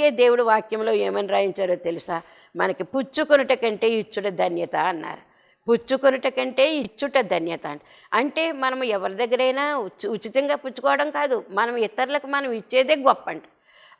అందుకే దేవుడు వాక్యంలో ఏమని రాయించారో తెలుసా? మనకి పుచ్చుకొనుట కంటే ఇచ్చుట ధన్యత అన్నారు. పుచ్చుకొనుట కంటే ఇచ్చుట ధన్యత అంటే. మనం ఎవరి దగ్గరైనా ఉచి- ఉచితంగా పుచ్చుకోవడం కాదు మనం ఇతరులకు మనం ఇచ్చేదే గొప్ప అంట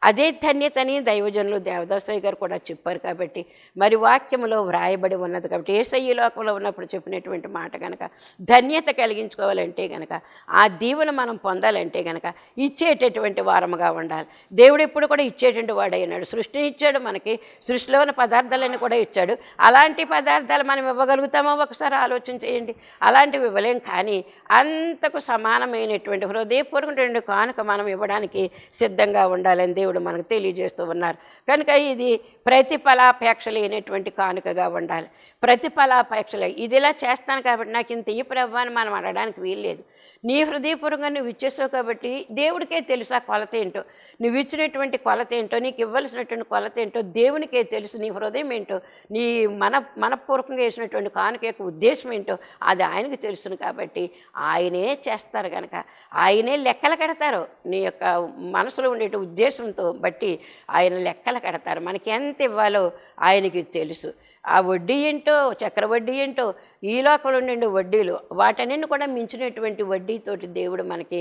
అదే ధన్యతని దైవజనులు దేవదర్శయ్య గారు కూడా చెప్పారు కాబట్టి మరి వాక్యంలో వ్రాయబడి ఉన్నది కాబట్టి ఏసయ్య లోకంలో ఉన్నప్పుడు చెప్పినటువంటి మాట కనుక ధన్యత కలిగించుకోవాలంటే కనుక ఆ దీవెన మనం పొందాలంటే కనుక ఇచ్చేటటువంటి వారముగా ఉండాలి. దేవుడు ఎప్పుడు కూడా ఇచ్చేటువంటి వాడైనాడు. సృష్టిని ఇచ్చాడు మనకి సృష్టిలో ఉన్న పదార్థాలన్నీ కూడా ఇచ్చాడు. అలాంటి పదార్థాలు మనం ఇవ్వగలుగుతామో? ఒకసారి ఆలోచన చేయండి. అలాంటివి ఇవ్వలేం కానీ అంతకు సమానమైనటువంటి హృదయపూర్వకమైనటువంటి కానుక మనం ఇవ్వడానికి సిద్ధంగా ఉండాలని దేవుడు మనకు తెలియజేస్తూ ఉన్నారు. కనుక ఇది ప్రతిఫలాపేక్ష లేనటువంటి కానుకగా ఉండాలి. ప్రతిఫలాపేక్ష ఇది ఇలా చేస్తాను కాబట్టి నాకు ఇంత ఈ ప్రభావాన్ని మనం అడగడానికి వీల్లేదు. నీ హృదయపూర్వకంగా నువ్వు ఇచ్చేసావు కాబట్టి దేవుడికే తెలుసు ఆ కొలత ఏంటో. నువ్వు ఇచ్చినటువంటి కొలత ఏంటో నీకు ఇవ్వాల్సినటువంటి కొలత ఏంటో దేవునికే తెలుసు. నీ హృదయం ఏంటో నీ మన మనపూర్వకంగా వేసినటువంటి కానుక యొక్క ఉద్దేశం ఏంటో అది ఆయనకు తెలుసును కాబట్టి ఆయనే చేస్తారు కనుక ఆయనే లెక్కలు కడతారు. నీ యొక్క మనసులో ఉండే ఉద్దేశంతో బట్టి ఆయన లెక్కలు కడతారు. మనకి ఎంత ఇవ్వాలో ఆయనకి తెలుసు. ఆ వడ్డీ ఏంటో చక్ర వడ్డీ ఏంటో ఈ లోకంలో ఉండే వడ్డీలు వాటన్నిటిని కూడా మించినటువంటి వడ్డీతోటి దేవుడు మనకి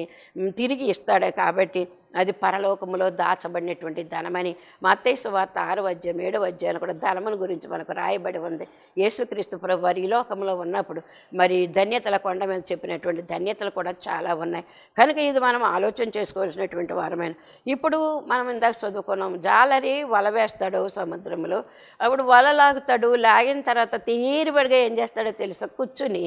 తిరిగి ఇస్తాడు. కాబట్టి అది పరలోకములో దాచబడినటువంటి ధనమని మత్తేసు వార్త ఆరు అధ్యాయం ఏడవ అధ్యాయం కూడా ధనమును గురించి మనకు రాయబడి ఉంది. యేసుక్రీస్తు ప్రభు వారి ఈ లోకంలో ఉన్నప్పుడు మరి ధన్యతల కొండ మీద చెప్పినటువంటి ధన్యతలు కూడా చాలా ఉన్నాయి. కనుక ఇది మనం ఆలోచన చేసుకోవాల్సినటువంటి వారమైన. ఇప్పుడు మనం ఇందాక చదువుకున్నాం జాలరి వల వేస్తాడు సముద్రంలో అప్పుడు వల లాగుతాడు లాగిన తర్వాత తీరుబడిగా ఏం చేస్తాడో తెలుసా? కూర్చుని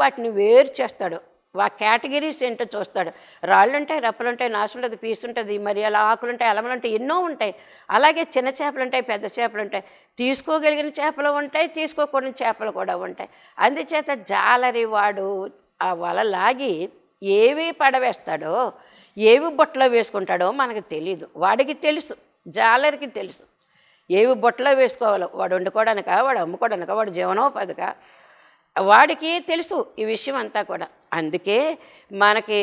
వాటిని వేరు చేస్తాడు. ఆ కేటగిరీస్ ఏంటో చూస్తాడు. రాళ్ళు ఉంటాయి రప్పలు ఉంటాయి నాసు ఉంటుంది పీసు ఉంటుంది మరి అలా ఆకులు ఉంటాయి అలమలు ఉంటాయి ఎన్నో ఉంటాయి. అలాగే చిన్న చేపలు ఉంటాయి పెద్ద చేపలు ఉంటాయి తీసుకోగలిగిన చేపలు ఉంటాయి తీసుకోకూడని చేపలు కూడా ఉంటాయి. అందుచేత జాలరి వాడు ఆ వల లాగి ఏవి పడవేస్తాడో ఏవి బుట్టలో వేసుకుంటాడో మనకు తెలియదు వాడికి తెలుసు జాలరికి తెలుసు. ఏవి బుట్టలో వేసుకోవాలో వాడు వండుకోవడానిక వాడు అమ్ముకోవడానిక వాడు జీవనోపాధిగా వాడికి తెలుసు ఈ విషయం అంతా కూడా. అందుకే మనకి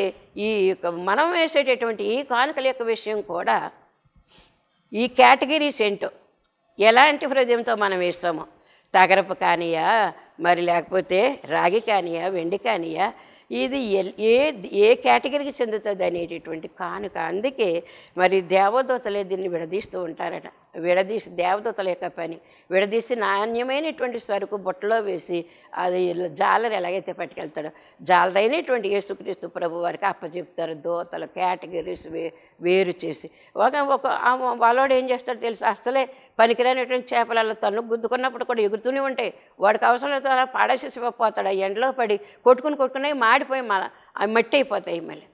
ఈ యొక్క మనం వేసేటటువంటి ఈ కానుకల యొక్క విషయం కూడా ఈ కేటగిరీస్ ఏంటో ఎలాంటి హృదయంతో మనం వేస్తామో తగరపు కానియా మరి లేకపోతే రాగి కానియా వెండి కానియా ఇది ఏ ఏ కేటగిరీకి చెందుతుంది అనేటటువంటి కానుక. అందుకే మరి దేవదూతలే దీన్ని విడదీస్తూ ఉంటారట. విడదీసి దేవదూతల యొక్క పని. విడదీసి నాణ్యమైనటువంటి సరుకు బుట్టలో వేసి అది జాలర్ ఎలాగైతే పట్టుకెళ్తాడో జాలరైనటువంటి యేసుక్రీస్తు ప్రభు వారికి అప్పచెప్తారు దూతలు కేటగిరీస్ వే వేరు చేసి. ఒక ఒక వాళ్ళోడు ఏం చేస్తాడో తెలుసు? అసలే పనికిరానటువంటి చేపలలో తను గుద్దుకున్నప్పుడు కూడా ఎగురుతూనే ఉంటాయి. వాడికి అవసరం అలా పాడేసేసి పోతాడు ఆ ఎండలో పడి కొట్టుకుని కొట్టుకుని మాడిపోయి మళ్ళీ మట్టి అయిపోతాయి మళ్ళీ.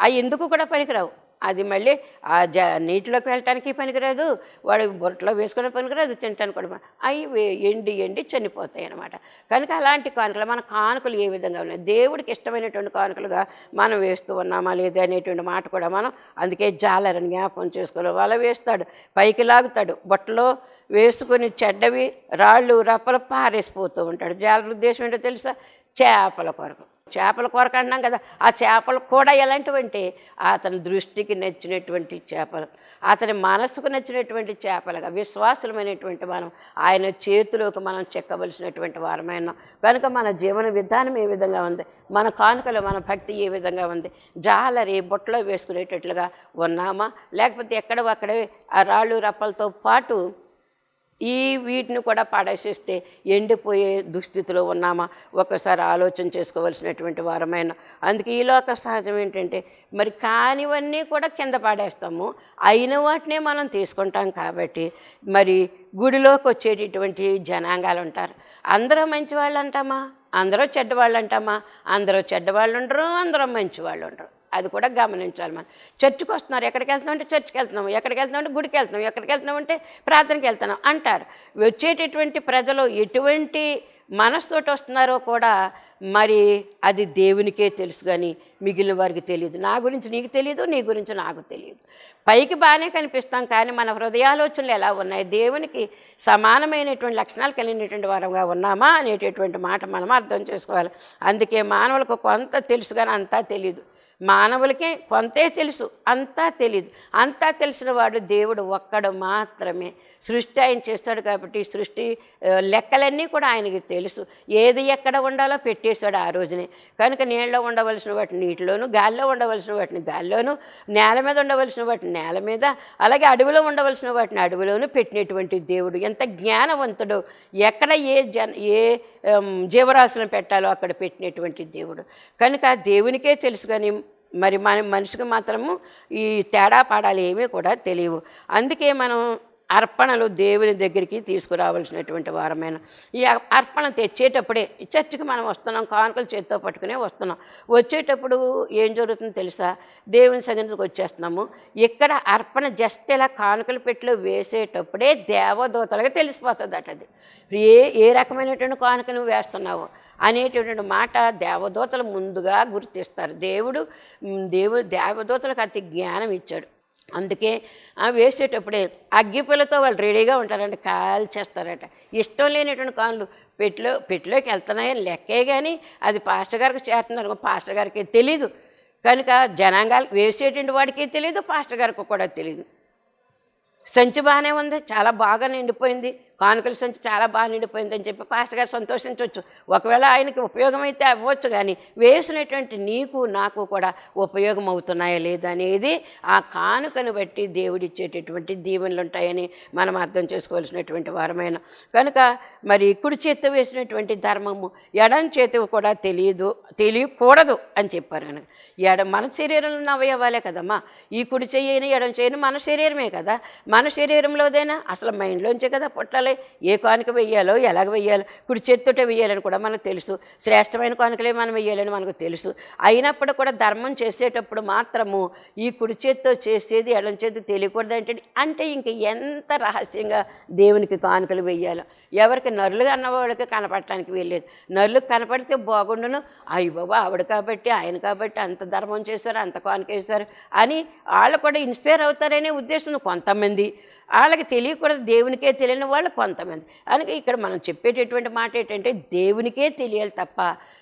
అవి ఎందుకు కూడా పనికిరావు? అది మళ్ళీ ఆ జ నీటిలోకి వెళ్ళటానికి పనికిరాదు వాడు బొట్టలో వేసుకునే పనికిరాదు తినటానికి కూడా అవి ఎండి ఎండి చనిపోతాయి అన్నమాట. కనుక అలాంటి కానుకలు మన కానుకలు ఏ విధంగా ఉన్నాయి? దేవుడికి ఇష్టమైనటువంటి కానుకలుగా మనం వేస్తూ ఉన్నామా లేదా అనేటువంటి మాట కూడా మనం అందుకే జాలరని జ్ఞాపకం చేసుకోవాలి వల వేస్తాడు పైకి లాగుతాడు. బొట్టలో వేసుకుని చెడ్డవి రాళ్ళు రప్పలు పారేసిపోతూ ఉంటాడు. జాలర ఉద్దేశం ఏంటో తెలుసా? చేపల కొరకు. చేపల కొరకు అన్నాం కదా ఆ చేపలు కూడా ఎలాంటివంటే అతని దృష్టికి నచ్చినటువంటి చేపలు అతని మనసుకు నచ్చినటువంటి చేపలుగా విశ్వాసమైనటువంటి మనం ఆయన చేతిలోకి మనం చెక్కవలసినటువంటి వారమైన. కనుక మన జీవన విధానం ఏ విధంగా ఉంది మన కానుకలో మన భక్తి ఏ విధంగా ఉంది జాలరి బుట్టలో వేసుకునేటట్లుగా ఉన్నామా లేకపోతే ఎక్కడో అక్కడే ఆ రాళ్ళు రప్పలతో పాటు ఈ వీటిని కూడా పడేసేస్తే ఎండిపోయే దుస్థితిలో ఉన్నామా? ఒకసారి ఆలోచన చేసుకోవాల్సినటువంటి వారమైన. అందుకే ఈ లోక సహజం ఏంటంటే మరి కానివన్నీ కూడా కింద పడేస్తాము. అయిన వాటినే మనం తీసుకుంటాం కాబట్టి మరి గుడిలోకి వచ్చేటటువంటి జనాంగాలు ఉంటారు. అందరూ మంచి వాళ్ళు అంటామా? అందరూ చెడ్డవాళ్ళు అంటామా? అందరూ చెడ్డవాళ్ళు ఉండరు అందరూ మంచి వాళ్ళు ఉండరు. అది కూడా గమనించాలి మనం. చర్చికి వస్తున్నారు. ఎక్కడికి వెళ్తున్నాం అంటే చర్చికి వెళ్తున్నాం. ఎక్కడికి వెళ్తున్నాం అంటే గుడికి వెళ్తున్నాం. ఎక్కడికి వెళ్తున్నాం అంటే ప్రార్థనకి వెళ్తున్నాం అంటారు. వచ్చేటటువంటి ప్రజలు ఎటువంటి మనసుతోటి వస్తున్నారో కూడా మరి అది దేవునికే తెలుసు కానీ మిగిలిన వారికి తెలియదు. నా గురించి నీకు తెలియదు నీ గురించి నాకు తెలియదు. పైకి బాగానే కనిపిస్తాం కానీ మన హృదయాలోచనలు ఎలా ఉన్నాయి? దేవునికి సమానమైనటువంటి లక్షణాలు కలిగినటువంటి వారంగా ఉన్నామా అనేటటువంటి మాట మనం అర్థం చేసుకోవాలి. అందుకే మానవులకు కొంత తెలుసు కానీ అంతా తెలియదు మానవులకే కొంతే తెలుసు అంతా తెలియదు అంతా తెలిసిన వాడు దేవుడు ఒక్కడు మాత్రమే. సృష్టి ఆయన చేస్తాడు కాబట్టి సృష్టి లెక్కలన్నీ కూడా ఆయనకి తెలుసు. ఏది ఎక్కడ ఉండాలో పెట్టేశాడు ఆ రోజునే. కనుక నీళ్ళలో ఉండవలసిన వాటిని నీటిలోను గాల్లో ఉండవలసిన వాటిని గాల్లోను నేల మీద ఉండవలసిన వాటిని నేల మీద అలాగే అడవిలో ఉండవలసిన వాటిని అడవిలోను పెట్టినటువంటి దేవుడు. ఎంత జ్ఞానవంతుడు ఎక్కడ ఏ జన ఏ జీవరాశులను పెట్టాలో అక్కడ పెట్టినటువంటి దేవుడు. కనుక దేవునికే తెలుసు కానీ మరి మన మనిషికి మాత్రము ఈ తేడా పాడాలు ఏమీ కూడా తెలియవు. అందుకే మనం అర్పణలు దేవుని దగ్గరికి తీసుకురావాల్సినటువంటి వారమైన ఈ అర్పణ తెచ్చేటప్పుడే ఈ చర్చికి మనం వస్తున్నాం కానుకలు చేత్తో పట్టుకునే వస్తున్నాం. వచ్చేటప్పుడు ఏం జరుగుతుందో తెలుసా? దేవుని సన్నిధికి వచ్చేస్తున్నాము. ఇక్కడ అర్పణ జస్ట్ ఇలా కానుకల పెట్టిలో వేసేటప్పుడే దేవదూతలుగా తెలిసిపోతుంది అట అది. ఏ ఏ రకమైనటువంటి కానుక నువ్వు వేస్తున్నావు అనేటటువంటి మాట దేవదూతలు ముందుగా గుర్తిస్తారు. దేవుడు దేవుడు దేవదూతలకు అతి జ్ఞానం ఇచ్చాడు. అందుకే ఆ వేసేటప్పుడే అగ్గిపుల్లతో వాళ్ళు రెడీగా ఉంటారంట కాల్చేస్తారట ఇష్టం లేనటువంటి కాళ్ళు పెట్టులో పెట్టులోకి వెళ్తున్నాయని లెక్కే కానీ అది పాస్టర్ గారికి చేస్తున్నారు పాస్టర్ గారికి తెలీదు. కనుక జనాంగాలు వేసేటువంటి వాడికి తెలియదు పాస్టర్ గారికి కూడా తెలియదు సంచి బాగానే ఉంది చాలా బాగా నిండిపోయింది. కానుకల సంచి చాలా బాగా నిండిపోయిందని చెప్పి పాస్టర్ గారు సంతోషించవచ్చు. ఒకవేళ ఆయనకి ఉపయోగమైతే అవ్వచ్చు కానీ వేసినటువంటి నీకు నాకు కూడా ఉపయోగం అవుతున్నాయా లేదా అనేది ఆ కానుకను బట్టి దేవుడిచ్చేటటువంటి దీవెనలు ఉంటాయని మనం అర్థం చేసుకోవాల్సినటువంటి వారమైన. కనుక మరి కుడి చేత్తో వేసినటువంటి ధర్మము ఎడం చేతి కూడా తెలియదు తెలియకూడదు అని చెప్పారు కనుక ఎడ మన శరీరంలో ఉన్న అవయవాలే కదమ్మా. ఈ కుడి చెయ్యని ఎడం చేయని మన శరీరమే కదా. మన శరీరంలోదైనా అసలు మైండ్లోంచే కదా పొట్టాలి. ఏ కానుక వెయ్యాలో? ఎలాగ వెయ్యాలో? కుడి చేత్తోటే వెయ్యాలని కూడా మనకు తెలుసు. శ్రేష్టమైన కానుకలే మనం వెయ్యాలని మనకు తెలుసు. అయినప్పుడు కూడా ధర్మం చేసేటప్పుడు మాత్రము ఈ కుడి చేత్తో చేసేది ఎడం చేతి తెలియకూడదు అంటే అంటే ఇంక ఎంత రహస్యంగా దేవునికి కానుకలు వెయ్యాలో? ఎవరికి? నరులుగా అన్నవాళ్ళకి కనపడటానికి వెళ్ళేది నరులకు కనపడితే బాగుండును. అయ్యి బాబా ఆవిడ కాబట్టి ఆయన కాబట్టి అంత ధర్మం చేశారు అంత కానుకేశారు అని వాళ్ళు కూడా ఇన్స్పైర్ అవుతారనే ఉద్దేశం కొంతమంది వాళ్ళకి తెలియకూడదు దేవునికే తెలియని వాళ్ళు కొంతమంది. అందుకే ఇక్కడ మనం చెప్పేటటువంటి మాట ఏంటంటే దేవునికే తెలియాలి తప్ప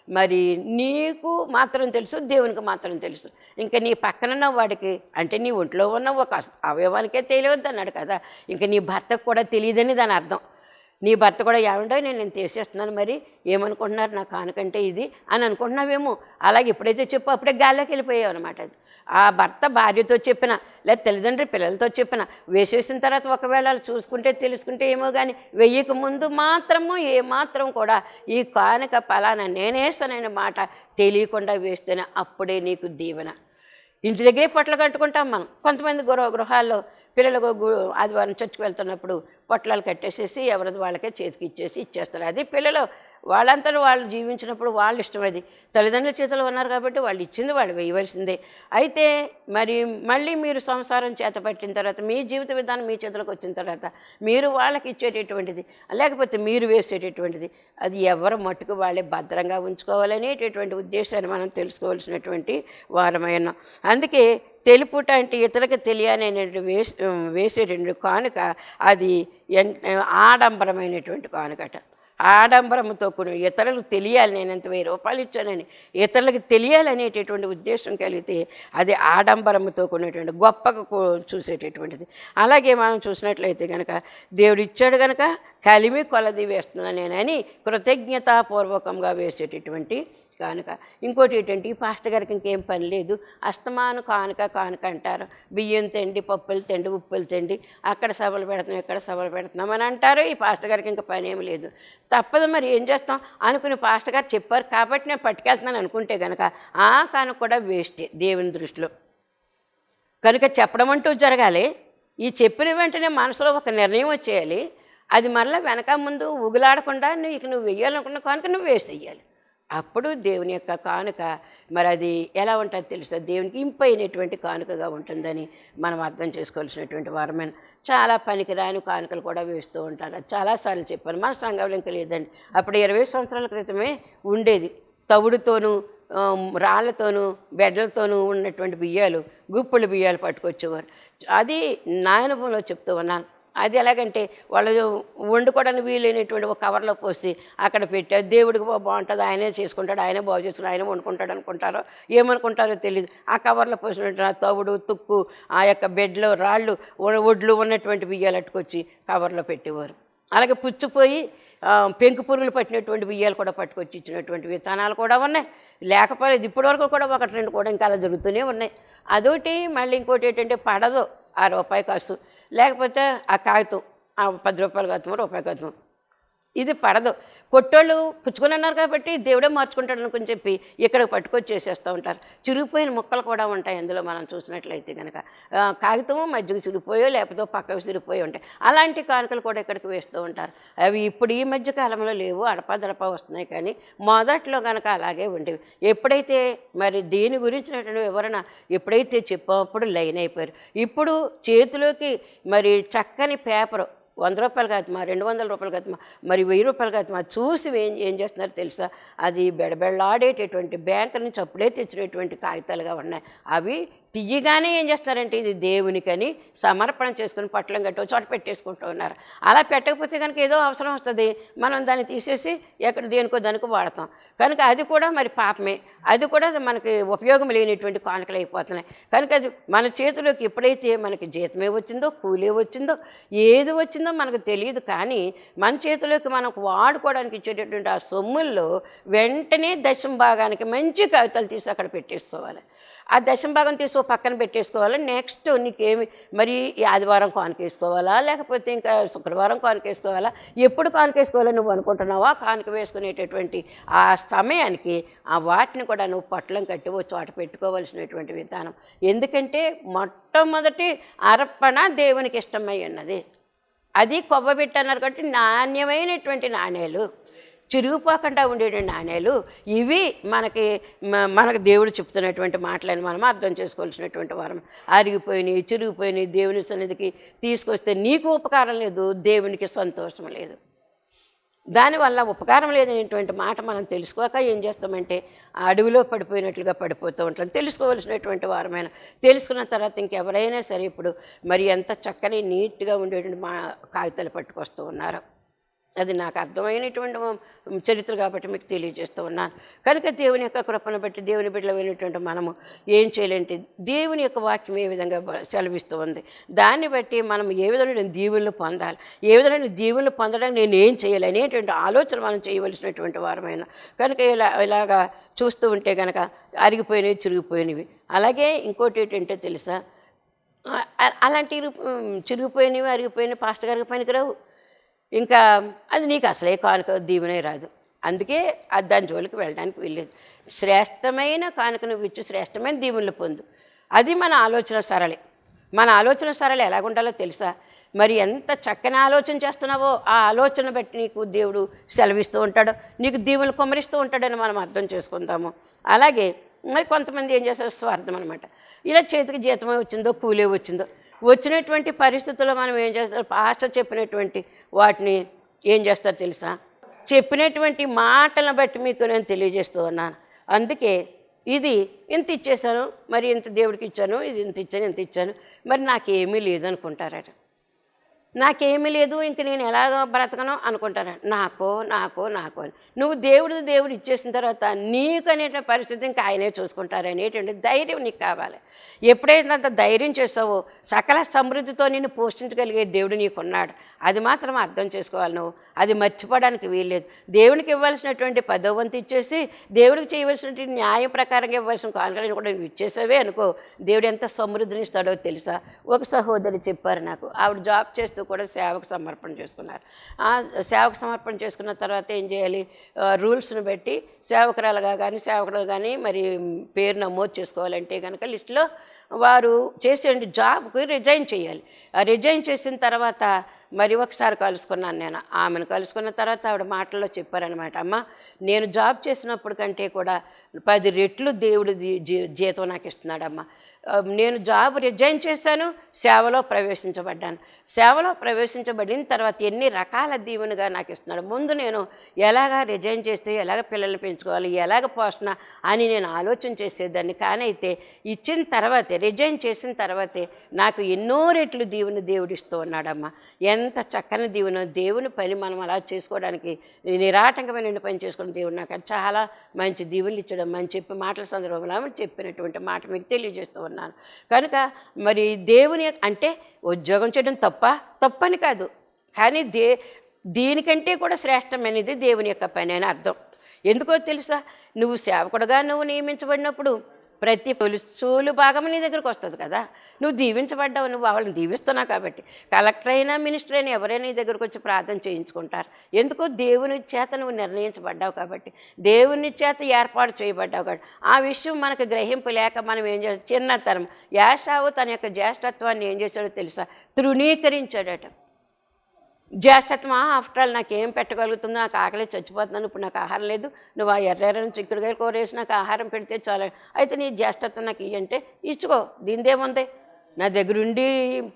మరి నీకు మాత్రం తెలుసు దేవునికి మాత్రం తెలుసు. ఇంకా నీ పక్కనున్న వాడికి అంటే నీ ఒంట్లో ఉన్న ఒక అవయవానికే తెలియదు అన్నాడు కదా ఇంకా నీ భర్తకు కూడా తెలియదని దాని అర్థం. నీ భర్త కూడా ఏమంటో నేను నేను తీసేస్తున్నాను మరి ఏమనుకుంటున్నారు? నా కానుకంటే ఇది అని అనుకుంటున్నావేమో. అలాగే ఎప్పుడైతే చెప్పు అప్పుడే గాల్లోకి వెళ్ళిపోయావు అనమాట అది. ఆ భర్త భార్యతో చెప్పిన లేదా తల్లిదండ్రి పిల్లలతో చెప్పిన వేసేసిన తర్వాత ఒకవేళ చూసుకుంటే తెలుసుకుంటే ఏమో కానీ వెయ్యికి ముందు మాత్రము ఏమాత్రం కూడా ఈ కానుక ఫలానా నేనేస్తాననే మాట తెలియకుండా వేస్తేనే అప్పుడే నీకు దీవెన. ఇంటి దగ్గరే పొట్టలు కట్టుకుంటాం మనం. కొంతమంది గృహ గృహాల్లో పిల్లలకు గు- ఆదివారం చర్చికి వెళ్తున్నప్పుడు పొట్లాలు కట్టేసేసి ఎవరిది వాళ్ళకే చేతికి ఇచ్చేసి ఇచ్చేస్తారు. అది పిల్లలు వాళ్ళంతా వాళ్ళు జీవించినప్పుడు వాళ్ళ ఇష్టం అది. తల్లిదండ్రుల చేతులు ఉన్నారు కాబట్టి వాళ్ళు ఇచ్చింది వాళ్ళు వేయవలసిందే. అయితే మరి మళ్ళీ మీరు సంసారం చేత పట్టిన తర్వాత మీ జీవిత విధానం మీ చేతులకు వచ్చిన తర్వాత మీరు వాళ్ళకి ఇచ్చేటటువంటిది లేకపోతే మీరు వేసేటటువంటిది అది ఎవరు మట్టుకు వాళ్ళే భద్రంగా ఉంచుకోవాలనేటటువంటి ఉద్దేశాన్ని మనం తెలుసుకోవాల్సినటువంటి వారమైన అందుకే తెలుపుట అంటే ఇతరులకు తెలియనేటువంటి వేసి వేసేటువంటి కానుక అది ఎన్ ఆడంబరమైనటువంటి కానుకట. ఆడంబరంతో కూడిన ఇతరులకు తెలియాలి నేను ఎంత వెయ్యి రూపాయలు ఇచ్చానని ఇతరులకు తెలియాలనేటటువంటి ఉద్దేశం కలిగితే అది ఆడంబరంతో కూడినటువంటి గొప్పగా చూసేటటువంటిది. అలాగే మనం చూసినట్లయితే కనుక దేవుడు ఇచ్చాడు కనుక కలిమి కొలది వేస్తున్నాను నేనని కృతజ్ఞతాపూర్వకంగా వేసేటటువంటి కానుక. ఇంకోటి ఏంటంటే ఈ పాస్టర్ గారికి ఇంకేం పని లేదు. అస్తమాను కానుక కానుక అంటారు. బియ్యం తిండి పప్పులు తిండి ఉప్పులు తిండి అక్కడ సభలు పెడుతున్నాం ఇక్కడ సభలు పెడుతున్నాం అని అంటారు. ఈ పాస్టర్ గారికి ఇంకా పని ఏమి లేదు. తప్పదు మరి ఏం చేస్తాం? అనుకుని పాస్టర్ గారు చెప్పారు కాబట్టి నేను పట్టుకెళ్తున్నాను అనుకుంటే కనుక ఆ కానుక కూడా వేస్టే దేవుని దృష్టిలో. కనుక చెప్పడం అంటూ జరగాలి. ఈ చెప్పిన వెంటనే మనసులో ఒక నిర్ణయం వచ్చేయాలి. అది మరలా వెనక ముందు ఉగులాడకుండా నీకు నువ్వు వెయ్యాలనుకున్న కానుక నువ్వు వేసేయాలి అప్పుడు దేవుని యొక్క కానుక మరి అది ఎలా ఉంటుందో తెలుసా? దేవునికి ఇంపైనటువంటి కానుకగా ఉంటుందని మనం అర్థం చేసుకోవాల్సినటువంటి వారమైన చాలా పనికిరాని కానుకలు కూడా వేస్తూ ఉంటారు. అది చాలాసార్లు చెప్పాను. మన సంఘంలో ఇంకా లేదండి. అప్పుడు ఇరవై సంవత్సరాల క్రితమే ఉండేది. తవుడుతోనూ రాళ్ళతోనూ బెడ్లతోనూ ఉన్నటువంటి బియ్యాలు గుప్పులు బియ్యాలు పట్టుకొచ్చేవారు. అది నా అనుభవంలో చెప్తూ ఉన్నాను. అది ఎలాగంటే వాళ్ళు వండుకోవడానికి వీలైనటువంటి ఒక కవర్లో పోసి అక్కడ పెట్టారు. దేవుడికి బాగుంటుంది. ఆయనే చేసుకుంటాడు. ఆయనే బాగు చేసుకుని ఆయనే వండుకుంటాడు అనుకుంటారో ఏమనుకుంటారో తెలియదు ఆ కవర్లో పోసినటువంటి ఆ తవుడు తుక్కు ఆ యొక్క బెడ్లో రాళ్ళు ఒడ్లు ఉన్నటువంటి బియ్యాలు అట్టుకొచ్చి కవర్లో పెట్టేవారు. అలాగే పుచ్చిపోయి పెంకు పురుగులు పట్టినటువంటి బియ్యాలు కూడా పట్టుకొచ్చి ఇచ్చినటువంటి విధానాలు కూడా ఉన్నాయి. లేకపోలేదు ఇప్పటివరకు కూడా ఒకటి రెండు కూడా ఇంకా అలా జరుగుతూనే ఉన్నాయి. అదొకటి. మళ్ళీ ఇంకోటి ఏంటంటే పడదు. ఆ రూపాయి కాసు లేకపోతే ఆ కాగితం ఆ పది రూపాయల కాగితం రూపాయి కాగితం ఇది పడదు. కొట్టోళ్ళు పుచ్చుకున్నారు ఉన్నారు కాబట్టి దేవుడే మార్చుకుంటాడు అనుకుని చెప్పి ఇక్కడ పట్టుకొచ్చేసేస్తూ ఉంటారు. చిరిగిపోయిన ముక్కలు కూడా ఉంటాయి అందులో మనం చూసినట్లయితే కనుక కాగితము మధ్యకు చిరిగిపోయో లేకపోతే పక్కకు చిరిగిపోయి ఉంటాయి. అలాంటి కానుకలు కూడా ఇక్కడికి వేస్తూ ఉంటారు. అవి ఇప్పుడు ఈ మధ్య కాలంలో లేవు అడపాదడప వస్తున్నాయి కానీ మొదట్లో కనుక అలాగే ఉండేవి. ఎప్పుడైతే మరి దీని గురించినటువంటి వివరణ ఎప్పుడైతే చెప్పినప్పుడు లైన్ అయిపోయారు. ఇప్పుడు చేతిలోకి మరి చక్కని పేపరు వంద రూపాయలు కాదుమా రెండు వందల రూపాయలు కాదుమా మరి వెయ్యి రూపాయలు కాదుమా చూసి ఏం ఏం చేస్తున్నారు తెలుసా? అది బెడబెళ్ళాడేటటువంటి బ్యాంకు నుంచి అప్పుడే తెచ్చినటువంటి కాగితాలుగా ఉన్నాయి. అవి తీయగానే ఏం చేస్తున్నారంటే ఇది దేవునికని సమర్పణ చేసుకుని పట్లం కట్టో చోట పెట్టేసుకుంటూ ఉన్నారు. అలా పెట్టకపోతే కనుక ఏదో అవసరం వస్తుంది. మనం దాన్ని తీసేసి ఎక్కడ దేనికో దానికో వాడతాం. కనుక అది కూడా మరి పాపమే. అది కూడా మనకి ఉపయోగం లేనిటువంటి కానుకలు అయిపోతున్నాయి. కనుక అది మన చేతిలోకి ఎప్పుడైతే మనకి జీతమే వచ్చిందో కూలే వచ్చిందో ఏది వచ్చిందో మనకు తెలియదు కానీ మన చేతిలోకి మనకు వాడుకోవడానికి ఇచ్చేటటువంటి ఆ సొమ్ముల్లో వెంటనే దశం భాగానికి మంచి కాగితాలు తీసి అక్కడ పెట్టేసుకోవాలి. ఆ దశం భాగం తీసి పక్కన పెట్టేసుకోవాలి? నెక్స్ట్ నీకేమి మరి ఆదివారం కానుకేసుకోవాలా లేకపోతే ఇంకా శుక్రవారం కానుకేసుకోవాలా ఎప్పుడు కానుకేసుకోవాలో నువ్వు అనుకుంటున్నావా? కానుక వేసుకునేటటువంటి ఆ సమయానికి ఆ వాటిని కూడా నువ్వు పట్లం కట్టి ఓ చోట పెట్టుకోవలసినటువంటి విధానం. ఎందుకంటే మొట్టమొదటి అర్పణ దేవునికి ఇష్టమై ఉన్నది. అది కొవ్వబెట్టన్నారు కాబట్టి నాణ్యమైనటువంటి నాణేలు. చిరిగిపోకుండా ఉండే నాణేలు ఇవి మనకి మనకు దేవుడు చెప్తున్నటువంటి మాటలని మనం అర్థం చేసుకోవాల్సినటువంటి వారం. అరిగిపోయినాయి చిరిగిపోయినాయి దేవుని సన్నిధికి తీసుకొస్తే నీకు ఉపకారం లేదు దేవునికి సంతోషం లేదు. దానివల్ల ఉపకారం లేదనేటువంటి మాట మనం తెలుసుకోక ఏం చేస్తామంటే అడవిలో పడిపోయినట్లుగా పడిపోతూ ఉంటాం. తెలుసుకోవలసినటువంటి వారమైన తెలుసుకున్న తర్వాత ఇంకెవరైనా సరే ఇప్పుడు మరి ఎంత చక్కని నీట్గా ఉండేటువంటి మా కాగితాలు పట్టుకొస్తూ ఉన్నారు. అది నాకు అర్థమైనటువంటి చరిత్ర కాబట్టి మీకు తెలియజేస్తూ ఉన్నాను. కనుక దేవుని యొక్క కృపను బట్టి దేవుని బిడ్డలమైనటువంటి మనము ఏం చేయాలంటే? దేవుని యొక్క వాక్యం ఏ విధంగా సెలవిస్తూ ఉంది? దాన్ని బట్టి మనం ఏ విధమైన దీవులను పొందాలి? ఏ విధమైన దీవులను పొందడానికి నేను ఏం చేయాలి? అనేటువంటి ఆలోచన మనం చేయవలసినటువంటి వారమైన. కనుక ఇలా ఇలాగా చూస్తూ ఉంటే కనుక అరిగిపోయినవి చిరిగిపోయినవి. అలాగే ఇంకోటి ఏంటంటే తెలుసా? అలాంటి చిరిగిపోయినవి అరిగిపోయినవి పాస్టర్ గారికి పనికిరావు ఇంకా అది నీకు అసలే కానుక దీవెనే రాదు. అందుకే అది దాని జోలికి వెళ్ళడానికి వెళ్ళేది శ్రేష్టమైన కానుక నువ్వు ఇచ్చు శ్రేష్టమైన దీవులు పొందు. అది మన ఆలోచన సరళి. మన ఆలోచన సరళి ఎలాగుండాలో తెలుసా? మరి ఎంత చక్కని ఆలోచన చేస్తున్నావో ఆ ఆలోచన బట్టి నీకు దేవుడు సెలవిస్తూ ఉంటాడు. నీకు దీవులు కుమరిస్తూ ఉంటాడని మనం అర్థం చేసుకుందాము. అలాగే మరి కొంతమంది ఏం చేస్తారు స్వార్థం అనమాట ఇలా చేతికి జీతమే వచ్చిందో కూలే వచ్చిందో వచ్చినటువంటి పరిస్థితుల్లో మనం ఏం చేస్తాం? పాస్టర్ చెప్పినటువంటి వాటిని ఏం చేస్తారు తెలుసా? చెప్పినటువంటి మాటలను బట్టి మీకు నేను తెలియజేస్తూ ఉన్నాను. అందుకే ఇది ఇంత ఇచ్చేసాను మరి ఇంత దేవుడికి ఇచ్చాను ఇది ఇంత ఇచ్చాను ఇంత ఇచ్చాను మరి నాకేమీ లేదు అనుకుంటారట నాకేమీ లేదు ఇంక నేను ఎలాగ బ్రతకను అనుకుంటాను. నాకో నాకో నాకో అని. నువ్వు దేవుడు దేవుడు ఇచ్చేసిన తర్వాత నీకు అనేట పరిస్థితి ఇంకా ఆయనే చూసుకుంటారు అనేటువంటి ధైర్యం నీకు కావాలి. ఎప్పుడైతే అంత ధైర్యం చేస్తావో సకల సమృద్ధితో నిన్ను పోషించగలిగే దేవుడు నీకున్నాడు. అది మాత్రం అర్థం చేసుకోవాలి నువ్వు. అది మర్చిపోవడానికి వీల్లేదు. దేవునికి ఇవ్వాల్సినటువంటి పదో వంతు ఇచ్చేసి దేవుడికి చేయవలసినటువంటి న్యాయ ప్రకారంగా ఇవ్వాల్సిన కానుకలను కూడా నువ్వు ఇచ్చేసావే అనుకో. దేవుడు ఎంత సమృద్ధిని ఇస్తాడో తెలుసా? ఒక సహోదరి చెప్పారు నాకు. ఆవిడ జాబ్ చేస్తూ కూడా సేవకు సమర్పణ చేసుకున్నారు. ఆ సేవకు సమర్పణ చేసుకున్న తర్వాత ఏం చేయాలి? రూల్స్ను రూల్స్ని బట్టి సేవకురాలుగా కానీ సేవకులు కానీ మరి పేరు నమోదు చేసుకోవాలంటే కనుక లిస్టులో వారు చేసే జాబ్కి రిజైన్ చేయాలి. ఆ రిజైన్ చేసిన తర్వాత మరి ఒకసారి కలుసుకున్నాను నేను. ఆమెను కలుసుకున్న తర్వాత ఆవిడ మాటల్లో చెప్పారనమాట అమ్మ నేను జాబ్ చేసినప్పుడు కంటే కూడా పది రెట్లు దేవుడు జీ- జీతం నాకు ఇస్తున్నాడమ్మా. నేను జాబ్ రిజైన్ చేశాను సేవలో ప్రవేశించబడ్డాను. సేవలో ప్రవేశించబడిన తర్వాత ఎన్ని రకాల దీవెనగా నాకు ఇస్తున్నాడు. ముందు నేను ఎలాగ రిజైన్ చేస్తే ఎలాగ పిల్లల్ని పెంచుకోవాలి ఎలాగ పోషణ అని నేను ఆలోచన చేసేదాన్ని. కానైతే ఇచ్చిన తర్వాతే రిజైన్ చేసిన తర్వాతే నాకు ఎన్నో రెట్లు దీవెన దేవుడిస్తూ ఉన్నాడమ్మా. ఎంత చక్కని దీవెన దేవుని పని మనం అలా చేసుకోవడానికి నిరాటంకమైన పని చేసుకోవడం దేవుడు నాకు చాలా మంచి దీవుని ఇచ్చడం అని చెప్పి మాటల సందర్భంలో చెప్పినటువంటి మాట మీకు తెలియజేస్తూ ఉన్నాను. కనుక మరి దేవుని అంటే ఉద్యోగం చేయడం తప్పు తప్ప తప్పని కాదు. కానీ దే దీనికంటే కూడా శ్రేష్టమైనది దేవుని యొక్క పని అని అర్థం. ఎందుకో తెలుసా? నువ్వు సేవకుడుగా నువ్వు నియమించబడినప్పుడు ప్రతి తొలిచూలు భాగం నీ దగ్గరకు వస్తుంది కదా. నువ్వు దీవించబడ్డావు నువ్వు వాళ్ళని దీవిస్తున్నావు కాబట్టి. కలెక్టర్ అయినా మినిస్టర్ అయినా ఎవరైనా నీ దగ్గరకు వచ్చి ప్రార్థన చేయించుకుంటారు. ఎందుకు దేవుని చేత నువ్వు నిర్ణయించబడ్డావు కాబట్టి. దేవుని చేత ఏర్పాటు చేయబడ్డావు కాబట్టి. ఆ విషయం మనకు గ్రహింపు లేక మనం ఏం చేస్తాం చిన్నతనం. యాషావు తన యొక్క జ్యేష్ఠత్వాన్ని ఏం చేశాడో తెలుసా? తృణీకరించాడట. జ్యేష్ఠత్వం ఆఫ్టర్ ఆల్ నాకు ఏం పెట్టగలుగుతుందో నాకు ఆకలి చచ్చిపోతున్నాను ఇప్పుడు నాకు ఆహారం లేదు. నువ్వు ఆ ఎర్రెర్రని చిక్కుడుకాయలు కూరేసి నాకు ఆహారం పెడితే చాలు. అయితే నీ జ్యేష్ఠత్వం నాకు ఇవ్వంటే ఇచ్చుకో దీనిదేముంది నా దగ్గర ఉండి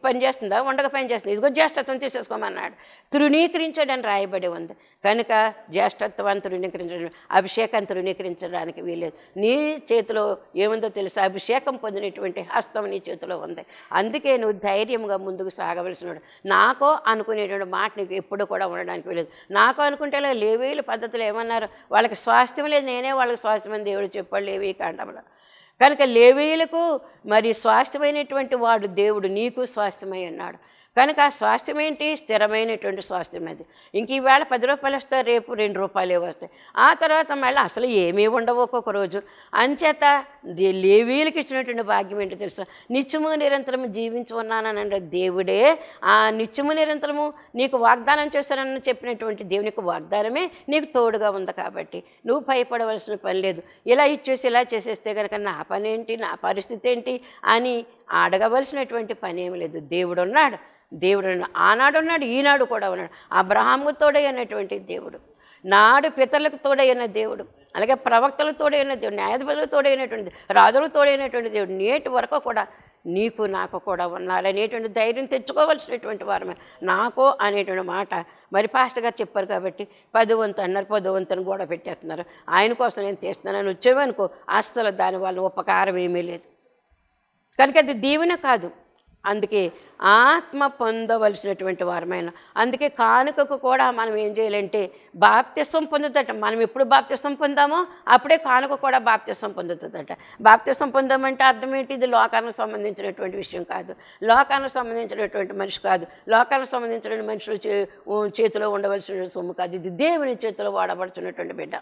పని చేస్తుందా? ఉండక పని చేస్తుంది? ఇదిగో జ్యేష్ఠత్వం తీసేసుకోమన్నాడు. తృణీకరించాడని రాయబడి ఉంది. కనుక జ్యేష్ఠత్వాన్ని తృణీకరించడం అభిషేకాన్ని తృణీకరించడానికి వీలేదు నీ చేతిలో ఏముందో తెలుసా? అభిషేకం పొందినటువంటి హస్తం నీ చేతిలో ఉంది. అందుకే నువ్వు ధైర్యంగా ముందుకు సాగవలసినాడు. నాకో అనుకునేటువంటి మాట నీకు ఎప్పుడు కూడా ఉండడానికి వీలేదు నాకో అనుకుంటే లేవీలు పద్ధతులు ఏమన్నారు? వాళ్ళకి స్వాస్థ్యం లేదు. నేనే వాళ్ళకి స్వాస్థ్యం అని దేవుడు చెప్పాడు లేవీ కాండంలో కనుక లేవీయులకు మరి స్వాస్థ్యమైనటువంటి వాడు దేవుడు నీకు స్వాస్థ్యమై ఉన్నాడు. కనుక ఆ స్వాస్థ్యం ఏంటి? స్థిరమైనటువంటి స్వాస్థ్యం అది. ఇంక ఈవేళ పది రూపాయలు వస్తాయి రేపు రెండు రూపాయలే వస్తాయి ఆ తర్వాత మళ్ళీ అసలు ఏమీ ఉండవు ఒక్కొక్క రోజు. అంచేత లేవీలకు ఇచ్చినటువంటి భాగ్యం ఏంటో తెలుసా? నిత్యము నిరంతరము జీవించి ఉన్నానని దేవుడే ఆ నిత్యము నిరంతరము నీకు వాగ్దానం చేశానని చెప్పినటువంటి దేవునికి వాగ్దానమే నీకు తోడుగా ఉంది కాబట్టి నువ్వు భయపడవలసిన పని లేదు. ఇలా ఇచ్చేసి ఇలా చేసేస్తే కనుక నా పని ఏంటి నా పరిస్థితి ఏంటి? అని అడగవలసినటువంటి పని ఏమి లేదు. దేవుడు ఉన్నాడు దేవుడు ఆనాడు ఉన్నాడు ఈనాడు కూడా ఉన్నాడు. అబ్రహాముకు తోడైనటువంటి దేవుడు నాడు పితరులకు తోడైన దేవుడు అలాగే ప్రవక్తలకు తోడైన దేవుడు న్యాయాధిపతులకు తోడైనటువంటి రాజులకు తోడైనటువంటి దేవుడు నేటి వరకు కూడా నీకు నాకు కూడా ఉన్నారనేటువంటి ధైర్యం తెచ్చుకోవలసినటువంటి వారమే. నాకో అనేటువంటి మాట మరి ఫాస్ట్గా చెప్పారు కాబట్టి పది వంతు అన్నారు పది వంతుని గోడ పెట్టేస్తున్నారు. ఆయన కోసం నేను తీస్తున్నానని వచ్చేవనుకో అస్సలు దాని వల్ల ఉపకారం ఏమీ లేదు. కనుక అది దీవెన కాదు. అందుకే ఆత్మ పొందవలసినటువంటి వారమైన అందుకే కానుకకు కూడా మనం ఏం చేయాలంటే బాప్త్యసం పొందుతట. మనం ఎప్పుడు బాప్త్యసం పొందామో అప్పుడే కానుక కూడా బాప్త్యసం పొందుతుందట. బాప్త్యసం పొందామంటే అర్థం ఏంటి? ఇది లోకానికి సంబంధించినటువంటి విషయం కాదు. లోకానికి సంబంధించినటువంటి మనిషి కాదు. లోకానికి సంబంధించిన మనుషులు చే చేతిలో ఉండవలసిన సొమ్ము కాదు. ఇది దేవుని చేతిలో వాడబడుతున్నటువంటి బిడ్డ.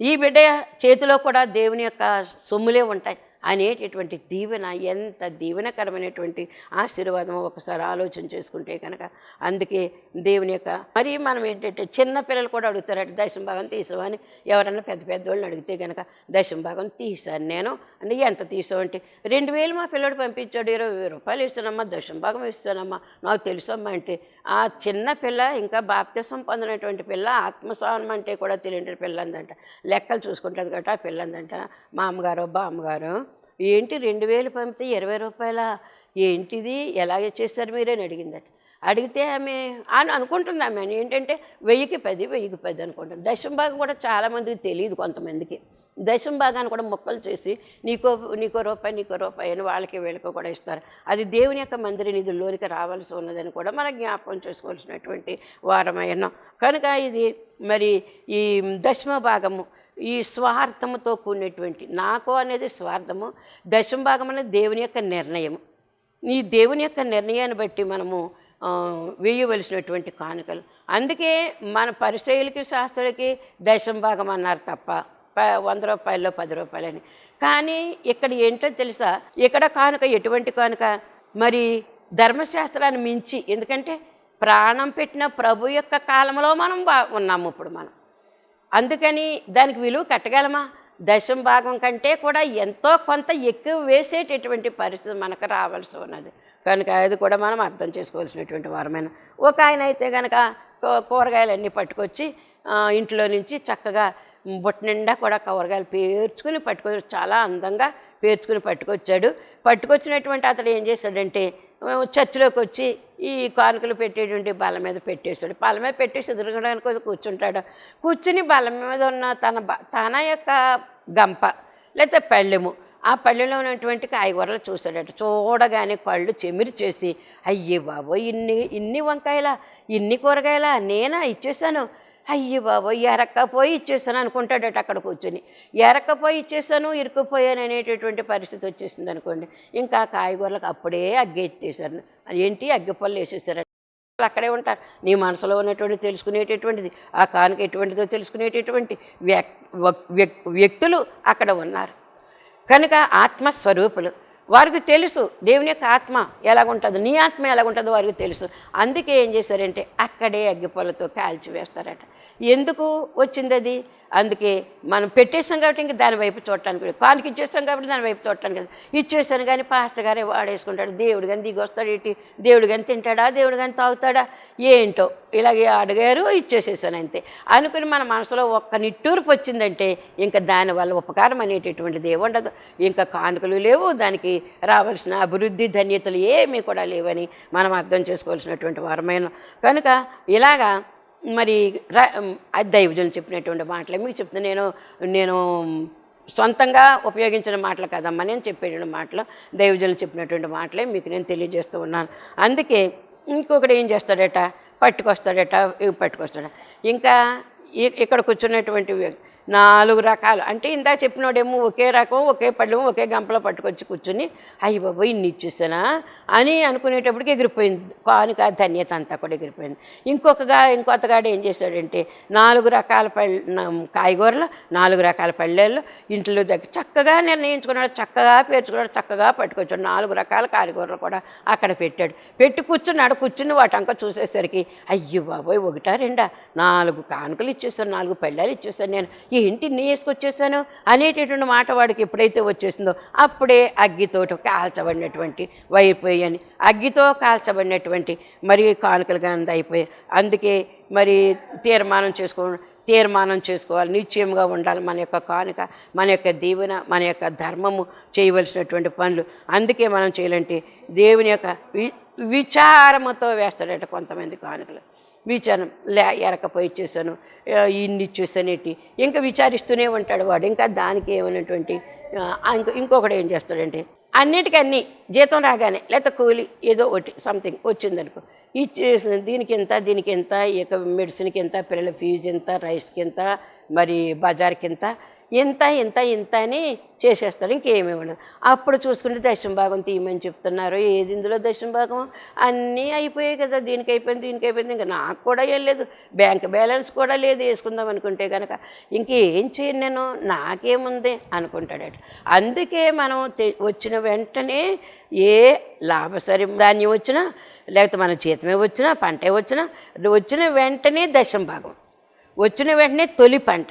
ఈ బిడ్డ చేతిలో కూడా దేవుని యొక్క సొమ్ములే ఉంటాయి. అనేటటువంటి దీవెన ఎంత దీవెనకరమైనటువంటి ఆశీర్వాదం ఒకసారి ఆలోచన చేసుకుంటే కనుక అందుకే దేవుని యొక్క మరి మనం ఏంటంటే చిన్న పిల్లలు కూడా అడుగుతారట దశం భాగం తీసావని ఎవరన్నా పెద్ద పెద్దోళ్ళని అడిగితే కనుక దశం భాగం తీసాను నేను. అంటే ఎంత తీసావంటే రెండు వేలు మా పిల్లడు పంపించాడు ఇరవై వేల రూపాయలు ఇస్తానమ్మా దశం భాగం ఇస్తానమ్మా. నాకు తెలుసమ్మా అంటే ఆ చిన్న పిల్ల ఇంకా బాప్తిసం పొందినటువంటి పిల్ల ఆత్మస్వామం అంటే కూడా తెలియని పిల్ల అందంట లెక్కలు చూసుకుంటుంది కాబట్టి ఆ పిల్ల అందంట మా అమ్మగారు బామ్మగారు ఏంటి రెండు వేలు పంపితే ఇరవై రూపాయల? ఏంటిది? ఎలాగే చేస్తారు మీరే అని అడిగిందట. అడిగితే ఆమె అని అనుకుంటుంది ఆమె అని ఏంటంటే వెయ్యికి పది వెయ్యికి పది అనుకుంటుంది. దశం భాగం కూడా చాలామందికి తెలియదు కొంతమందికి. దశం భాగాన్ని కూడా మొక్కలు చేసి నీకో నీకో రూపాయి నీకో రూపాయి అని వాళ్ళకి వీళ్ళకి కూడా ఇస్తారు. అది దేవుని యొక్క మందిర నిధుల్లోనికి రావాల్సి ఉన్నదని కూడా మనం జ్ఞాపకం చేసుకోవాల్సినటువంటి వారమైన. కనుక ఇది మరి ఈ దశమ భాగము. ఈ స్వార్థముతో కూడినటువంటి నాకు అనేది స్వార్థము దశమ భాగం అనేది దేవుని యొక్క నిర్ణయం ఈ దేవుని యొక్క నిర్ణయాన్ని బట్టి మనము వేయవలసినటువంటి కానుకలు. అందుకే మన పరిచయులకి శాస్త్రులకి దశం భాగం అన్నారు తప్ప ప- వంద రూపాయల్లో పది రూపాయలని కానీ ఇక్కడ ఏంటో తెలుసా? ఇక్కడ కానుక ఎటువంటి కానుక? మరి ధర్మశాస్త్రాన్ని మించి ఎందుకంటే ప్రాణం పెట్టిన ప్రభు యొక్క కాలంలో మనం బా ఉన్నాము ఇప్పుడు మనం. అందుకని దానికి విలువ కట్టగలమా? దశం భాగం కంటే కూడా ఎంతో కొంత ఎక్కువ వేసేటటువంటి పరిస్థితి మనకు రావాల్సి ఉన్నది. కనుక అది కూడా మనం అర్థం చేసుకోవాల్సినటువంటి వారమైన. ఒక ఆయన అయితే కనుక కూరగాయలన్నీ పట్టుకొచ్చి ఇంట్లో నుంచి చక్కగా బుట్ట నిండా కూడా కూరగాయలు పేర్చుకుని పట్టుకొచ్చి చాలా అందంగా పేర్చుకుని పట్టుకొచ్చాడు. పట్టుకొచ్చినటువంటి అతడు ఏం చేశాడంటే చర్చిలోకి వచ్చి ఈ కానుకలు పెట్టేటువంటి బల్ల మీద పెట్టేస్తాడు బల్ల మీద పెట్టేసి ఎదురుగడానికి వచ్చి కూర్చుంటాడు. కూర్చుని బల్ల మీద ఉన్న తన బ- తన యొక్క గంప లేకపోతే పళ్ళెము ఆ పళ్ళెలో ఉన్నటువంటి కాయగూరలు చూశాడట. చూడగానే కళ్ళు చెమిరి చేసి అయ్యే బాబో ఇన్ని ఇన్ని వంకాయల ఇన్ని కూరగాయల నేనా ఇచ్చేసాను అయ్యి బాబోయ్ ఎరక్కపోయి ఇచ్చేసాను అనుకుంటాడట అక్కడ కూర్చొని. ఎరక్కపోయి ఇచ్చేసాను ఇరుక్కుపోయాను అనేటటువంటి పరిస్థితి వచ్చేసింది అనుకోండి. ఇంకా కాయగూరలకు అప్పుడే అగ్గెట్టేశారు. ఏంటి? అగ్గిపళ్ళు వేసేసారు. అక్కడే ఉంటారు. నీ మనసులో ఉన్నటువంటి తెలుసుకునేటటువంటిది ఆ కానుక ఎటువంటిదో తెలుసుకునేటటువంటి వ్యక్ వ్యక్- వ్యక్తులు అక్కడ ఉన్నారు. కనుక ఆత్మస్వరూపులు వారికి తెలుసు దేవుని యొక్క ఆత్మ ఎలాగుంటుందో నీ ఆత్మ ఎలాగుంటుందో వారికి తెలుసు. అందుకే ఏం చేశారంటే అక్కడే అగ్గిపొలతో కాల్చి వేస్తారట. ఎందుకు వచ్చింది అది? అందుకే మనం పెట్టేసాం కాబట్టి ఇంకా దాని వైపు చూడటానికి లేదు. కానుక ఇచ్చేస్తాం కాబట్టి దాని వైపు చూడటానికి ఇచ్చేసాను కానీ పాస్టర్ గారే వాడేసుకుంటాడు. దేవుడు కానీ దిగి వస్తాడు ఇటు. దేవుడు కానీ తింటాడా? దేవుడు కానీ తాగుతాడా? ఏంటో. ఇలాగే అడిగారు ఇచ్చేసేసాను అంతే. అనుకుని మన మనసులో ఒక్క నిట్టూర్పు వచ్చిందంటే ఇంకా దానివల్ల ఉపకారం అనేటటువంటిది ఏముండదు ఉండదు. ఇంకా కానుకలు లేవు. దానికి రావాల్సిన అభివృద్ధి ధన్యతలు ఏమీ కూడా లేవని మనం అర్థం చేసుకోవాల్సినటువంటి వారమైన. కనుక ఇలాగా మరి అది దైవజనులు చెప్పినటువంటి మాటలే. మీకు చెప్తున్నా నేను నేను సొంతంగా ఉపయోగించిన మాటలు కదమ్మా నేను చెప్పేటువంటి మాటలు దైవజనులు చెప్పినటువంటి మాటలే మీకు నేను తెలియజేస్తూ ఉన్నాను. అందుకే ఇంకొకటి ఏం చేస్తాడట? పట్టుకొస్తాడట పట్టుకొస్తాడ పట్టుకొస్తాడు. ఇంకా ఇక్కడ కూర్చున్నటువంటి వ్యక్తి నాలుగు రకాలు. అంటే ఇందా చెప్పినోడేమో ఒకే రకం ఒకే పళ్ళు ఒకే గంపలో పట్టుకొచ్చి కూర్చుని అయ్యి బాబు ఇన్ని ఇచ్చేసానా? అని అనుకునేటప్పటికి ఎగిరిపోయింది. కానుక ధన్యత అంతా కూడా ఎగిరిపోయింది. ఇంకొకగా ఇంకొకగాడు ఏం చేశాడంటే నాలుగు రకాల పళ్ళ కాయగూరలు నాలుగు రకాల పళ్ళేళ్ళు ఇంట్లో దగ్గర చక్కగా నిర్ణయించుకున్నాడు చక్కగా పేర్చుకున్నాడు చక్కగా పట్టుకొచ్చాడు. నాలుగు రకాల కాయగూరలు కూడా అక్కడ పెట్టాడు. పెట్టి కూర్చున్నాడు. కూర్చుని వాటంక చూసేసరికి అయ్యో బాబోయ్ ఒకటా రెండా? నాలుగు కానుకలు ఇచ్చేసాను నాలుగు పళ్ళాలు ఇచ్చేసాను నేను. ఏంటి ఇంటిని వేసుకొచ్చేసాను అనేటటువంటి మాట వాడికి ఎప్పుడైతే వచ్చేసిందో అప్పుడే అగ్గితోటి కాల్చబడినటువంటి వైపోయాని అగ్గితో కాల్చబడినటువంటి మరి కానుకలుగా అంత అయిపోయాయి. అందుకే మరి తీర్మానం చేసుకో తీర్మానం చేసుకోవాలి. నిశ్చయంగా ఉండాలి మన యొక్క కానుక మన యొక్క దీవెన మన యొక్క ధర్మము చేయవలసినటువంటి పనులు. అందుకే మనం చేయాలంటే దేవుని యొక్క విచారమతో వేస్తాడట కొంతమంది కానుకలు. విచారం లే ఎరకపోయి ఇచ్చేసాను ఇన్ని ఇన్ని ఇచ్చేసానేటి ఇంకా విచారిస్తూనే ఉంటాడు వాడు. ఇంకా దానికి ఏమైనటువంటి ఇంకో ఇంకొకటి ఏం చేస్తాడంటే అన్నిటికన్నీ జీతం రాగానే లేకపోతే కూలి ఏదో ఒకటి సంథింగ్ వచ్చిందనుకో ఇచ్చేసిన దీనికి ఎంత దీనికి ఎంత ఇక మెడిసిన్కి ఎంత పిల్లల ఫీజు ఎంత రైస్కి ఎంత మరి బజార్కి ఎంత ఇంత ఇంత ఇంత అని చేసేస్తాడు ఇంకేమీ ఉండదు. అప్పుడు చూసుకుంటే దశం భాగం తీయమని చెప్తున్నారు. ఏది ఇందులో దశం భాగం? అన్నీ అయిపోయాయి కదా దీనికి అయిపోయింది దీనికి అయిపోయింది. ఇంకా నాకు కూడా ఏం లేదు. బ్యాంక్ బ్యాలెన్స్ కూడా లేదు వేసుకుందాం అనుకుంటే కనుక ఇంకేం చేయను నేను? నాకేముంది? అనుకుంటాడట అందుకే మనం వచ్చిన వెంటనే ఏ లాభసరి ధాన్యం వచ్చినా లేకపోతే మన జీతమే వచ్చినా పంటే వచ్చినా వచ్చిన వెంటనే దశం భాగం. వచ్చిన వెంటనే తొలి పంట.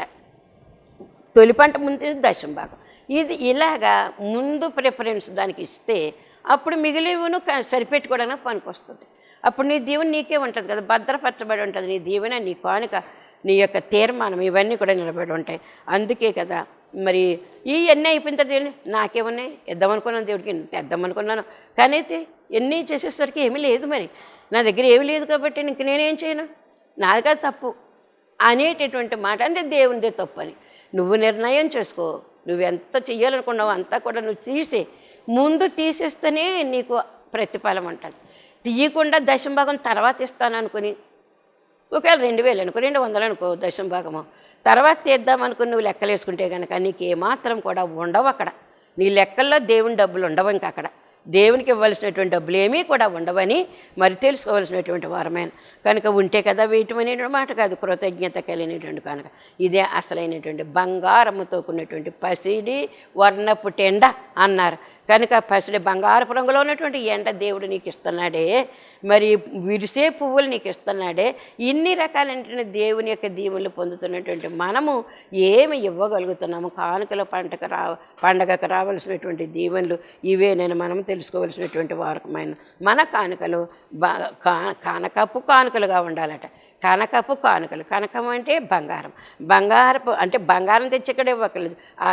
తొలి పంట ముందు దశం భాగం. ఇది ఇలాగా ముందు ప్రిఫరెన్స్ దానికి ఇస్తే అప్పుడు మిగిలినను సరిపెట్టుకోవడానికి పనికొస్తుంది. అప్పుడు నీ దీవెన నీకే ఉంటుంది కదా భద్రపరచబడి ఉంటుంది. నీ దీవెన నీ కానుక నీ యొక్క తీర్మానం ఇవన్నీ కూడా నిలబడి ఉంటాయి. అందుకే కదా మరి ఇవన్నీ అయిపోయిన తర్వాత దేవుని నాకేమున్నాయి ఇద్దామనుకున్నాను దేవుడికి తెద్దామనుకున్నాను కానీ అయితే ఎన్ని చేసేసరికి ఏమీ లేదు మరి. నా దగ్గర ఏమీ లేదు కాబట్టి ఇంక నేనేం చేయను? నాది కాదు తప్పు అనేటటువంటి మాట. అంటే దేవునిదే తప్పు అని నువ్వు నిర్ణయం చేసుకో. నువ్వు ఎంత చెయ్యాలనుకున్నావో అంతా కూడా నువ్వు తీసే. ముందు తీసేస్తేనే నీకు ప్రతిఫలం ఉంటుంది తీయకుండా దశం భాగం తర్వాత ఇస్తాను అనుకుని ఒకవేళ రెండు వేలు అనుకో రెండు వందలు అనుకో దశం భాగము. తర్వాత తీద్దాం అనుకుని నువ్వు లెక్కలు వేసుకుంటే కనుక నీకు ఏమాత్రం కూడా ఉండవు అక్కడ. నీ లెక్కల్లో దేవుని డబ్బులు ఉండవు ఇంకా అక్కడ దేవునికి ఇవ్వాల్సినటువంటి డబ్బులు ఏమీ కూడా ఉండవని మరి తెలుసుకోవాల్సినటువంటి వారమైన కనుక ఉంటే కదా వేయటం అనేటువంటి మాట కాదు కృతజ్ఞత కలిగినటువంటి కనుక. ఇదే అసలైనటువంటి బంగారముతో కూడినటువంటి పసిడి వర్ణపు టెండ అన్నారు. కనుక పసిడి బంగారపు రంగులో ఉన్నటువంటి ఎండ దేవుడు నీకు ఇస్తున్నాడే మరి విరిసే పువ్వులు నీకు ఇస్తున్నాడే ఇన్ని రకాలైనటువంటి దేవుని యొక్క దీవులు పొందుతున్నటువంటి మనము ఏమి ఇవ్వగలుగుతున్నాము? కానుకల పంటకు రా పండగకు రావాల్సినటువంటి దీవెనలు ఇవే నేను మనం తెలుసుకోవాల్సినటువంటి వారకమైన మన కానుకలు బా కా కానకపు కానుకలుగా ఉండాలట. కనకపు కానుకలు. కనకం అంటే బంగారం. బంగారపు అంటే బంగారం తెచ్చి ఇక్కడ ఇవ్వకలేదు ఆ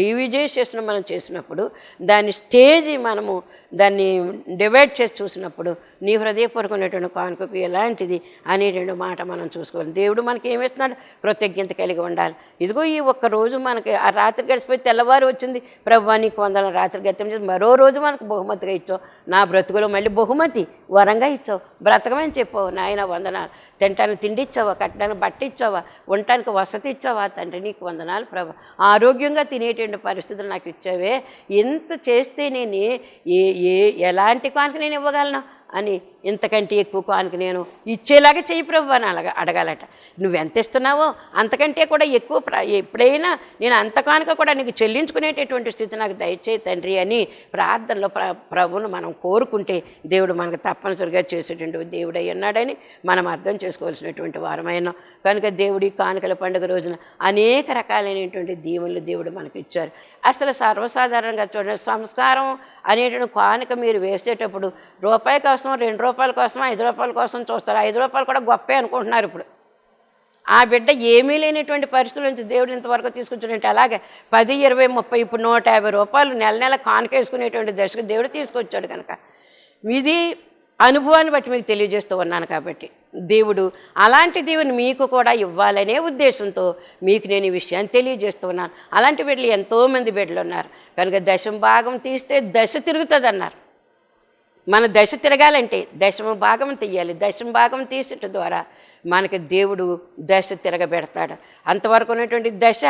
డివిజేషన్ మనం చేసినప్పుడు దాని స్టేజ్ మనము దాన్ని డివైడ్ చేసి చూసినప్పుడు నీ హృదయపూర్వకమైనటువంటి కానుకకు ఎలాంటిది అనేటువంటి మాట మనం చూసుకోవాలి. దేవుడు మనకి ఏమిస్తున్నాడు కృతజ్ఞత కలిగి ఉండాలి. ఇదిగో ఈ ఒక్క రోజు మనకి ఆ రాత్రి గడిచిపోయి తెల్లవారు వచ్చింది. ప్రభు నీకు వందల రాత్రి గతం మరో రోజు మనకు బహుమతిగా ఇచ్చావు. నా బ్రతుకులో మళ్ళీ బహుమతి వరంగా ఇచ్చావు. బ్రతకమని చెప్పావు. నాయన వందనాలు. తింటానికి తిండి ఇచ్చావా? కట్టడానికి బట్ట ఇచ్చావా? ఉండటానికి వసతి ఇచ్చావా? తండ్రి నీకు వందనాలు ప్రభు. ఆరోగ్యంగా తినేటువంటి పరిస్థితులు నాకు ఇచ్చావే. ఎంత చేస్తే నేను ఏ- ఏ ఏ ఎలాంటి కానుక నేను ఇవ్వగలను? అని ఇంతకంటే ఎక్కువ కానుక నేను ఇచ్చేలాగా చెయ్యి ప్రభు అని అలాగా అడగాలట. నువ్వు ఎంత ఇస్తున్నావో అంతకంటే కూడా ఎక్కువ ప్ర ఎప్పుడైనా నేను అంత కానుక కూడా నీకు చెల్లించుకునేటటువంటి స్థితి నాకు దయచేయి తండ్రి అని ప్రార్థనలో ప్ర ప్రభువును మనం కోరుకుంటే దేవుడు మనకు తప్పనిసరిగా చేసేటువంటి దేవుడు అయి ఉన్నాడని మనం అర్థం చేసుకోవాల్సినటువంటి వారమైన. కనుక దేవుడి కానుకల పండుగ రోజున అనేక రకాలైనటువంటి దీవులు దేవుడు మనకి ఇచ్చారు. అసలు సర్వసాధారణంగా చూడండి సంస్కారం అనేటువంటి కానుక మీరు వేసేటప్పుడు రూపాయి కోసం రెండు రూపాయలు కోసం ఐదు రూపాయల కోసం చూస్తారు. ఐదు రూపాయలు కూడా గొప్పే అనుకుంటున్నారు ఇప్పుడు. ఆ బిడ్డ ఏమీ లేనిటువంటి పరిస్థితుల నుంచి దేవుడు ఇంతవరకు తీసుకొచ్చినట్టు అలాగే పది ఇరవై ముప్పై ఇప్పుడు నూట యాభై రూపాయలు నెల నెల కానుకేసుకునేటువంటి దశకు దేవుడు తీసుకొచ్చాడు కనుక. ఇది అనుభవాన్ని బట్టి మీకు తెలియజేస్తూ ఉన్నాను కాబట్టి. దేవుడు అలాంటి దేవుని మీకు కూడా ఇవ్వాలనే ఉద్దేశంతో మీకు నేను ఈ విషయాన్ని తెలియజేస్తూ ఉన్నాను. అలాంటి బిడ్డలు ఎంతోమంది బిడ్డలు ఉన్నారు. కనుక దశం భాగం తీస్తే దశ తిరుగుతుంది అన్నారు మన దశ తిరగాలంటే దశమ భాగం తీయాలి. దశమ భాగం తీసట ద్వారా మనకి దేవుడు దశ తిరగబెడతాడు. అంతవరకు ఉన్నటువంటి దశ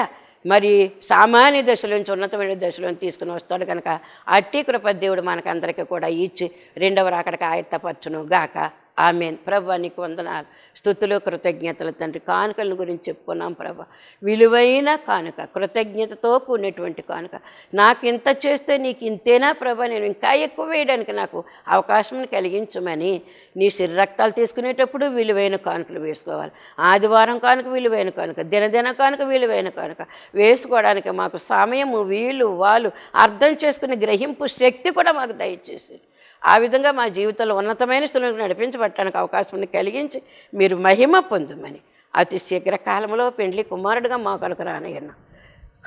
మరి సామాన్య దశలోంచి ఉన్నతమైన దశలోని తీసుకుని వస్తాడు కనుక అట్టి కృప దేవుడు మనకందరికీ కూడా ఇచ్చి రెండవ రాకడికి ఆయత్తపరచును గాక. ఆమెన్. ప్రభా నీకు వందనాలు. స్థుతులు కృతజ్ఞతలు తండ్రి. కానుకల గురించి చెప్పుకున్నాం ప్రభా. విలువైన కానుక కృతజ్ఞతతో కూడినటువంటి కానుక. నాకు ఇంత చేస్తే నీకు ఇంతేనా ప్రభా? నేను ఇంకా ఎక్కువ వేయడానికి నాకు అవకాశం కలిగించమని నీ రక్తాలు తీసుకునేటప్పుడు విలువైన కానుకలు వేసుకోవాలి. ఆదివారం కానుక విలువైన కానుక దినదిన కానుక విలువైన కానుక వేసుకోవడానికి మాకు సమయము వీలు వాళ్ళు అర్థం చేసుకునే గ్రహింపు శక్తి కూడా మాకు దయచేసి ఆ విధంగా మా జీవితంలో ఉన్నతమైన స్థితులకు నడిపించబట్టడానికి అవకాశం కలిగించి మీరు మహిమ పొందుమని. అతి శీఘ్ర కాలంలో పెండ్లి కుమారుడుగా మా కొలకు రానయ్యన్న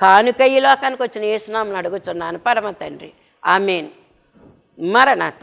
కానుక ఈ లోకానికి వచ్చిన ఏసునామని అడుగుతున్నాను పరమ తండ్రి. ఆమెన్. మరణాత.